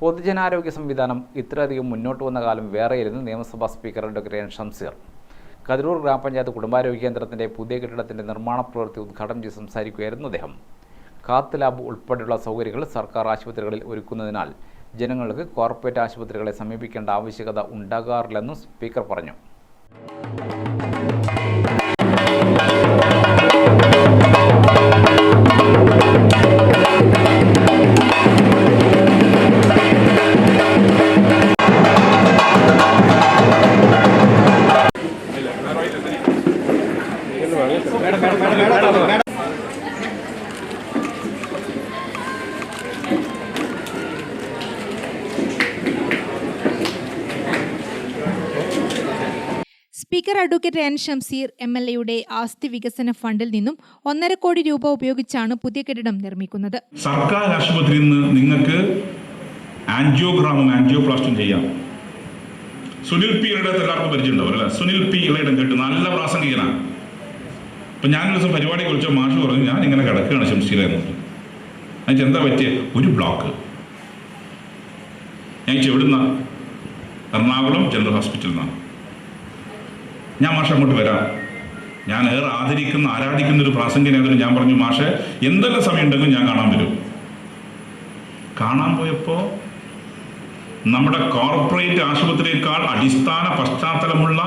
പൊതുജനാരോഗ്യ സംവിധാനം ഇത്രയധികം മുന്നോട്ട് വന്ന കാലം വേറെയായിരുന്നു നിയമസഭാ speaker doctor N Shamseer. Kathiroor ഗ്രാമപഞ്ചായത്ത് കുടുംബാരോഗ്യ കേന്ദ്രത്തിന്റെ പുതിയ കെട്ടിടത്തിന്റെ നിർമ്മാണ പ്രവൃത്തി ഉദ്ഘാടനം ചെയ്ത് സംസാരിക്കുകയായിരുന്നു അദ്ദേഹം. കാത്ത് ലാബ് ഉൾപ്പെടെയുള്ള സൗകര്യങ്ങൾ സർക്കാർ ആശുപത്രികളിൽ ഒരുക്കുന്നതിനാൽ ജനങ്ങൾക്ക് കോർപ്പറേറ്റ് ആശുപത്രികളെ സമീപിക്കേണ്ട ആവശ്യകത ഉണ്ടാകാറില്ലെന്നും സ്പീക്കർ പറഞ്ഞു. Speaker advocate N Shamseer M L എയുടെ ആസ്തി വികസന ഫണ്ടിൽ നിന്നും ഒന്നര കോടി രൂപ ഉപയോഗിച്ചാണ് പുതിയ കെട്ടിടം നിർമ്മിക്കുന്നത്. സർക്കാർ ആശുപത്രിയിൽ നിന്ന് നിങ്ങൾക്ക് ആൻജിയോഗ്രാമും ആൻജിയോപ്ലാസ്റ്റും ചെയ്യാം. സുനിൽ പി ഇളയുടെ എല്ലാവർക്കും പരിചയമുണ്ടാവും അല്ലേ? സുനിൽ പി ഇളയിടം കേട്ട് നല്ല പ്രാസംഗികനാണ്. അപ്പം ഞാനൊരു ദിവസം പരിപാടി കുറിച്ച മാഷ് പറഞ്ഞു ഞാൻ ഇങ്ങനെ കിടക്കുകയാണ് ശംശീല എന്നുള്ളത് അതിന് എന്താ പറ്റിയ? ഒരു ബ്ലോക്ക് ഞാൻ ചെവിടുന്ന എറണാകുളം ജനറൽ ഹോസ്പിറ്റലിൽ നിന്നാണ് ഞാൻ മാഷ അങ്ങോട്ട് വരാം. ഞാൻ ഏറെ ആദരിക്കുന്ന ആരാധിക്കുന്ന ഒരു പ്രാസംഗികനായതിന് ഞാൻ പറഞ്ഞു മാഷെ എന്തെല്ലാം സമയം ഉണ്ടെങ്കിലും ഞാൻ കാണാൻ വരും. കാണാൻ പോയപ്പോൾ നമ്മുടെ കോർപ്പറേറ്റ് ആശുപത്രിയേക്കാൾ അടിസ്ഥാന പശ്ചാത്തലമുള്ള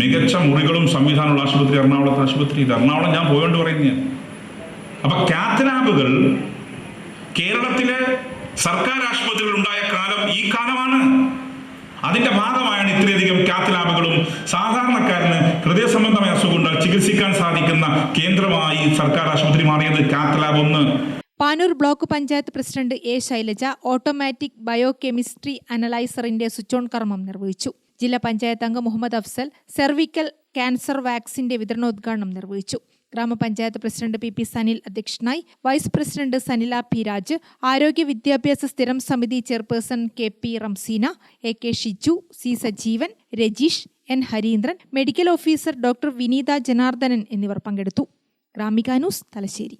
മികച്ച മുറികളും സംവിധാനമുള്ള ആശുപത്രി എറണാകുളത്തെ ആശുപത്രി. ഇത് എറണാകുളം ഞാൻ പോയോണ്ട് പറയുന്നേ. അപ്പൊ കാത്തലാബുകൾ കേരളത്തിലെ സർക്കാർ ആശുപത്രികൾ ഉണ്ടായ കാലം ഈ കാലമാണ്. അതിന്റെ ഭാഗമായാണ് ഇത്രയധികം കാത്ത് ലാബുകളും സാധാരണക്കാരന് ഹൃദയ സംബന്ധമായ അസുഖം ഉണ്ടാകും ചികിത്സിക്കാൻ സാധിക്കുന്ന കേന്ദ്രമായി സർക്കാർ ആശുപത്രി മാറിയത് കാത്ത് ലാബ് ഒന്ന്. Panoor block panchayat president A Shailaja automatic bio chemistry അനലൈസറിന്റെ switch on കർമ്മം നിർവഹിച്ചു. ജില്ലാ പഞ്ചായത്ത് അംഗം മുഹമ്മദ് അഫ്സൽ സെർവിക്കൽ ക്യാൻസർ വാക്സിന്റെ വിതരണോദ്ഘാടനം നിർവഹിച്ചു. ഗ്രാമപഞ്ചായത്ത് പ്രസിഡന്റ് പി പി സനിൽ അധ്യക്ഷനായി vice president Sanila P Raj ആരോഗ്യ വിദ്യാഭ്യാസ സ്ഥിരം സമിതി chairperson K P Ramseena A K Shiju C Sajeevan Rajeesh N Harindran medical officer doctor Vineetha Janardhanan എന്നിവർ പങ്കെടുത്തു. ഗ്രാമിക ന്യൂസ് തലശ്ശേരി.